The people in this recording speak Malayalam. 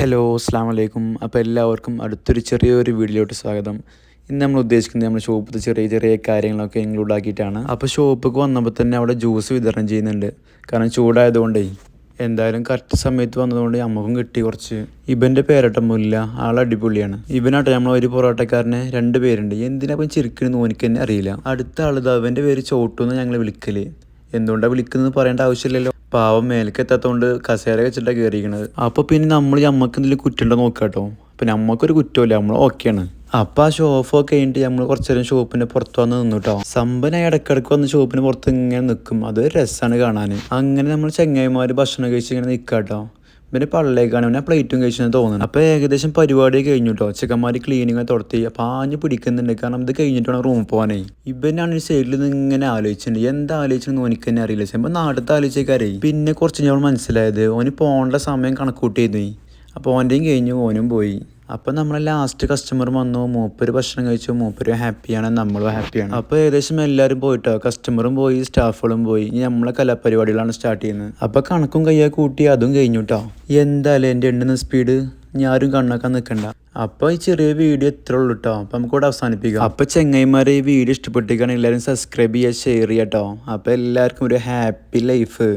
ഹലോ അസ്സാം വലൈക്കും അപ്പോൾ എല്ലാവർക്കും അടുത്തൊരു ചെറിയൊരു വീഡിയോയിലോട്ട് സ്വാഗതം. ഇന്ന് നമ്മൾ ഉദ്ദേശിക്കുന്നത് നമ്മുടെ ഷോപ്പിൽ ചെറിയ ചെറിയ കാര്യങ്ങളൊക്കെ ഇൻക്ലൂഡ് ആക്കിയിട്ടാണ്. അപ്പോൾ ഷോപ്പിലേക്ക് വന്നപ്പോൾ തന്നെ അവിടെ ജ്യൂസ് വിതരണം ചെയ്യുന്നുണ്ട്. കാരണം ചൂടായതുകൊണ്ടേ എന്തായാലും കറക്റ്റ് സമയത്ത് വന്നതുകൊണ്ട് നമുക്കും കിട്ടി കുറച്ച്. ഇവന്റെ പേരട്ട മുല്ല ആൾ അടിപൊളിയാണ്. ഇവനാട്ടെ നമ്മൾ ഒരു പൊറോട്ടക്കാരനെ രണ്ട് പേരുണ്ട്. എന്തിനാ ചിരിക്കണമെന്ന് ഓനിക്ക് തന്നെ അറിയില്ല. അടുത്ത ആൾ ഇതാ അവന്റെ പേര് ചോട്ടു എന്ന് ഞങ്ങൾ വിളിക്കൽ. എന്തുകൊണ്ടാണ് വിളിക്കുന്നത് പറയേണ്ട ആവശ്യമില്ലല്ലോ. പാവം മേലേക്ക് എത്താത്തോണ്ട് കസേര വെച്ചിട്ടാണ് കയറിയിരിക്കണത് അപ്പൊ പിന്നെ നമ്മൾ ഞമ്മക്ക് എന്തെങ്കിലും കുറ്റുണ്ടോ നോക്കാട്ടോ? അപ്പൊ നമ്മക്കൊരു കുറ്റമില്ല നമ്മൾ ഓക്കെയാണ്. അപ്പൊ ആ ഷോഫൊക്കെ കഴിഞ്ഞിട്ട് നമ്മൾ കുറച്ചു നേരം ഷോപ്പിന്റെ പുറത്ത് വന്ന് നിന്നു കേട്ടോ സമ്പനായി ഇടക്കിടക്ക് വന്ന് ഷോപ്പിന് പുറത്ത് ഇങ്ങനെ നിൽക്കും അതൊരു രസമാണ് കാണാൻ അങ്ങനെ നമ്മൾ ചെങ്ങായിമാര് ഭക്ഷണം കഴിച്ച് ഇങ്ങനെ നിൽക്കാട്ടോ പിന്നെ പള്ളിയേക്കാണ് പിന്നെ പ്ലേറ്റും കഴിച്ചെന്ന് തോന്നുന്നത് അപ്പോൾ ഏകദേശം പരിപാടി കഴിഞ്ഞു കേട്ടോ ചെക്കന്മാർ ക്ലീനിങ് തുടത്തി. ആഞ്ഞ് പിടിക്കുന്നുണ്ട്. കാരണം ഇത് കഴിഞ്ഞിട്ടാണ് റൂം പോകാനേ ഇവനാണ് സൈഡിൽ നിന്ന് ഇങ്ങനെ ആലോചിച്ചിട്ടുണ്ട് എന്താ ആലോചിച്ചെന്ന് എനിക്ക് തന്നെ അറിയില്ല. ചിലപ്പോൾ നാട്ടിലത്തെ ആലോചിച്ചേക്കാരേ. പിന്നെ കുറച്ച് ഞാൻ മനസ്സിലായത്. ഓന് പോകേണ്ട സമയം കണക്കൂട്ടിയിരുന്നു അപ്പോൾ ഓന്റെയും കഴിഞ്ഞു ഓനും പോയി. അപ്പം നമ്മളെ ലാസ്റ്റ് കസ്റ്റമർ വന്നു. മൂപ്പര് ഭക്ഷണം കഴിച്ചു. മൂപ്പര് ഹാപ്പിയാണ് നമ്മളും ഹാപ്പിയാണ് അപ്പോൾ ഏകദേശം എല്ലാവരും പോയിട്ടോ? കസ്റ്റമറും പോയി സ്റ്റാഫുകളും പോയി. ഇനി നമ്മളെ കലാപരിപാടികളാണ് സ്റ്റാർട്ട് ചെയ്യുന്നത്. അപ്പോൾ കണക്കും കയ്യാ കൂട്ടി അതും കഴിഞ്ഞു കേട്ടോ എന്തായാലും എന്റെ എണ്ണുന്ന സ്പീഡ് ഞാനും കണ്ണാക്കാൻ നിൽക്കണ്ട അപ്പോൾ ഈ ചെറിയ വീഡിയോ എത്ര ഉള്ളൂ കേട്ടോ അപ്പോൾ നമുക്ക് ഇവിടെ അവസാനിപ്പിക്കാം. അപ്പോൾ ചെങ്ങൈമാരെ ഈ വീഡിയോ ഇഷ്ടപ്പെട്ടിരിക്കുകയാണെങ്കിൽ എല്ലാവരും സബ്സ്ക്രൈബ് ചെയ്യുക ഷെയർ ചെയ്യാം കേട്ടോ അപ്പോൾ എല്ലാവർക്കും ഒരു ഹാപ്പി ലൈഫ്